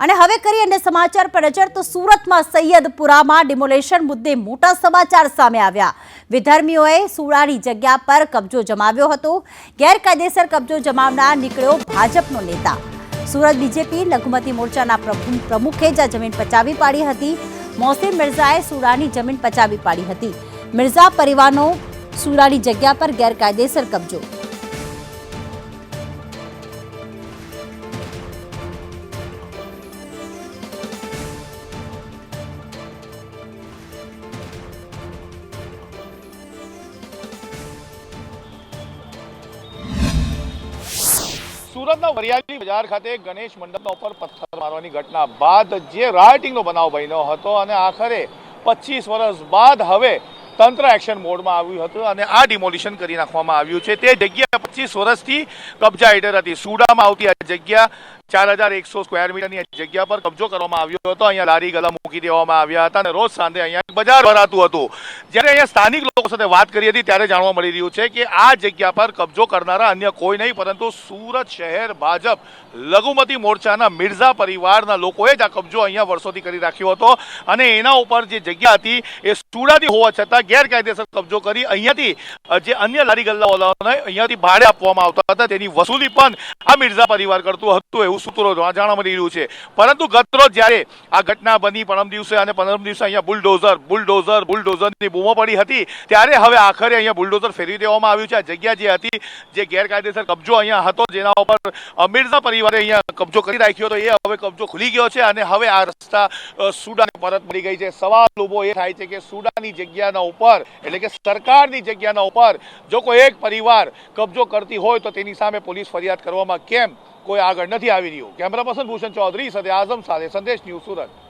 અને હવે કરી અને સમાચાર પર નજર તો સુરતમાં સૈયદપુરામાં ડિમોલેશન મુદ્દે મોટા સમાચાર સામે આવ્યા. વિધર્મીઓએ સુરાની જગ્યા પર કબજો જમાવ્યો હતો. ગેરકાયદેસર કબજો જમાવનાર નીકળ્યો ભાજપનો નેતા. સુરત બીજેપી લઘુમતી મોરચાના પ્રમુ- પ્રમુખે જ જમીન પચાવી પાડી હતી. મોસીમ મિર્ઝાએ સુરાની જમીન પચાવી પાડી હતી. મિર્ઝા પરિવારનો સુરાની જગ્યા પર ગેરકાયદેસર કબજો. સુરતના વરિયાળી બજાર ખાતે ગણેશ મંડપના ઉપર પથ્થર મારવાની ઘટના બાદ જે રાયટિંગનો બનાવ બન્યો હતો અને આખરે પચીસ વર્ષ બાદ હવે તંત્ર એક્શન મોડમાં આવ્યું હતું અને આ ડિમોલિશન કરી નાખવામાં આવ્યું છે. તે જગ્યા પચીસ વર્ષથી કબજા હેઠળ હતી. સુડામાં આવતી આ જગ્યા ચાર હજાર એકસો સ્ક્વેર મીટરની જગ્યા પર કબજો કરવામાં આવ્યો હતો. અહીંયા લારી ગલા મૂકી દેવામાં આવ્યા હતા અને રોજ સાંજે અહીંયા બજાર ભરાતું હતું. જ્યારે અહીંયા સ્થાનિક લોકો સાથે વાત કરી હતી ત્યારે જાણવા મળી રહ્યું છે કે આ જગ્યા પર કબજો કરનારા અન્ય કોઈ નહીં, પરંતુ સુરત શહેર ભાજપ, લઘુમતી મોરચાના મિર્ઝા પરિવારના લોકોએ જ આ કબજો અહીંયા વર્ષોથી કરી રાખ્યો હતો. અને એના ઉપર જે જગ્યા હતી એ સુડાથી હોવા છતાં ગેરકાયદેસર કબજો કરી અહીંયાથી જે અન્ય લારી ગલ્લાઓને અહીંયાથી ભાડે આપવામાં આવતા હતા, તેની વસૂલી પણ આ મિર્ઝા પરિવાર કરતું હતું એવું સૂત્રો જાણવા મળી રહ્યું છે. પરંતુ ગતરોજ જ્યારે આ ઘટના બની પરમ દિવસે અને પરમ દિવસે અહીંયા બુલડોઝર બુલડોઝર બુલડોઝરની બૂમો પડી હતી ત્યારે હવે આખરે અહીંયા બુલડોઝર ફેરવી દેવામાં આવ્યું છે. આ જગ્યા જે હતી જે ગેરકાયદેસર કબજો અહીંયા હતો જેના ઉપર અ, પરિવારે અહીંયા કબજો કરી રાખ્યો હતો એ હવે કબજો ખુલી ગયો છે અને હવે આ રસ્તા સુડાને પરત મળી ગઈ છે. સવાલ ઊભો એ થાય છે કે સુડાની જગ્યાના ઉપર એટલે કે સરકારની જગ્યાના ઉપર જો કોઈ એક પરિવાર કબજો કરતી હોય તો તેની સામે પોલીસ ફરિયાદ કરવામાં કેમ કોઈ આગળ નથી આવી રહ્યું. કેમેરા પર્સન ભૂષણ ચૌધરી સાથે આઝમ સાથે સંદેશ ન્યૂઝ સુરત.